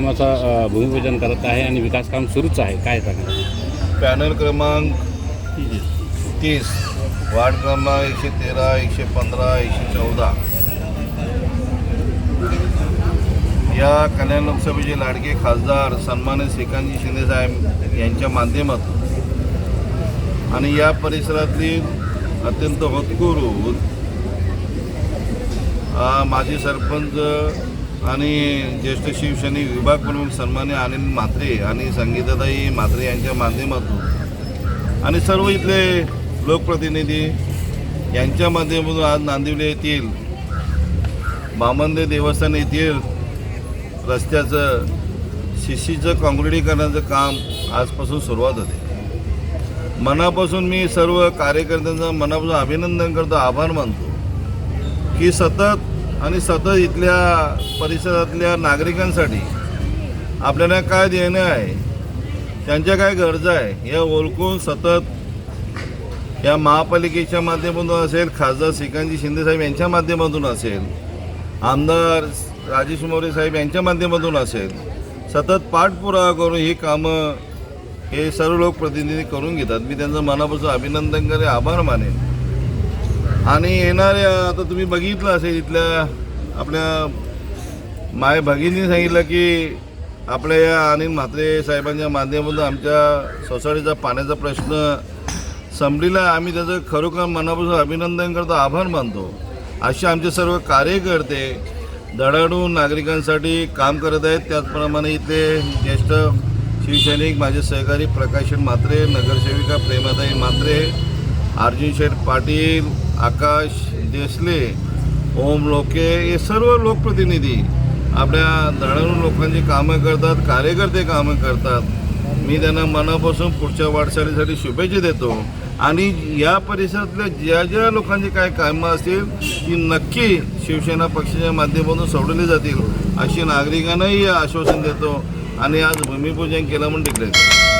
कामाचं भूमिपूजन करत आहे आणि विकास काम सुरूच आहे. काय सांगा पॅनल क्रमांक तीस. वार्ड क्रमांक एकशे तेरा एकशे पंधरा एकशे चौदा. या कल्याण लोकसभेचे लाडके खासदार सन्मानित श्रीकांतजी शिंदेसाहेब यांच्या माध्यमातून आणि या परिसरातली अत्यंत होतकरू माजी सरपंच आणि ज्येष्ठ शिवसैनिक विभाग प्रमुख सन्मान्य अनिल म्हात्रे आणि संगीताताई म्हात्रे यांच्या माध्यमातून आणि सर्व इथले लोकप्रतिनिधी यांच्या माध्यमातून आज नांदिवले येथील बामंदे देवस्थान येथील रस्त्याचं शिशीचं काँक्रिटीकरणाचं काम आजपासून सुरुवात होते. मनापासून मी सर्व कार्यकर्त्यांचं मनापासून अभिनंदन करतो आभार मानतो की सतत आणि सतत इथल्या परिसरातल्या नागरिकांसाठी आपल्याला काय देणं आहे त्यांच्या काय गरजा आहे हे ओळखून सतत या महापालिकेच्या माध्यमातून असेल खासदार श्रीकांतजी शिंदेसाहेब यांच्या माध्यमातून असेल आमदार राजेश मोरे साहेब यांच्या माध्यमातून असेल सतत पाठपुरावा करून ही कामं हे सर्व लोकप्रतिनिधी करून घेतात. मी त्यांचं मनापासून अभिनंदन करे आभार मानेन. आणि येणाऱ्या आता तुम्ही बघितलं असेल इथल्या आपल्या माय भगिनी सांगितलं की आपल्या या अनिल म्हात्रे साहेबांच्या माध्यमातून आमच्या सोसायटीचा पाण्याचा प्रश्न संपलेला आम्ही त्याचं खरोखर मनापासून अभिनंदन करतो आभार मानतो. असे आमचे सर्व कार्यकर्ते धडाडून नागरिकांसाठी काम करत आहेत. त्याचप्रमाणे इथले ज्येष्ठ शिवसैनिक माझे सहकारी प्रकाशन म्हात्रे नगरसेविका प्रेमाताई म्हात्रे अर्जुन शेठ पाटील आकाश देसले ओम लोके हे सर्व लोकप्रतिनिधी आपल्या धडाडून लोकांची कामं करतात कार्यकर्ते कामं करतात. मी त्यांना मनापासून पुढच्या वाटचालीसाठी शुभेच्छा देतो. आणि या परिसरातल्या ज्या ज्या लोकांची काय कामं असतील ती नक्की शिवसेना पक्षाच्या माध्यमातून सोडवली जातील अशी नागरिकांनाही आश्वासन देतो. आणि आज भूमिपूजन केलं म्हणून डिक्लेअर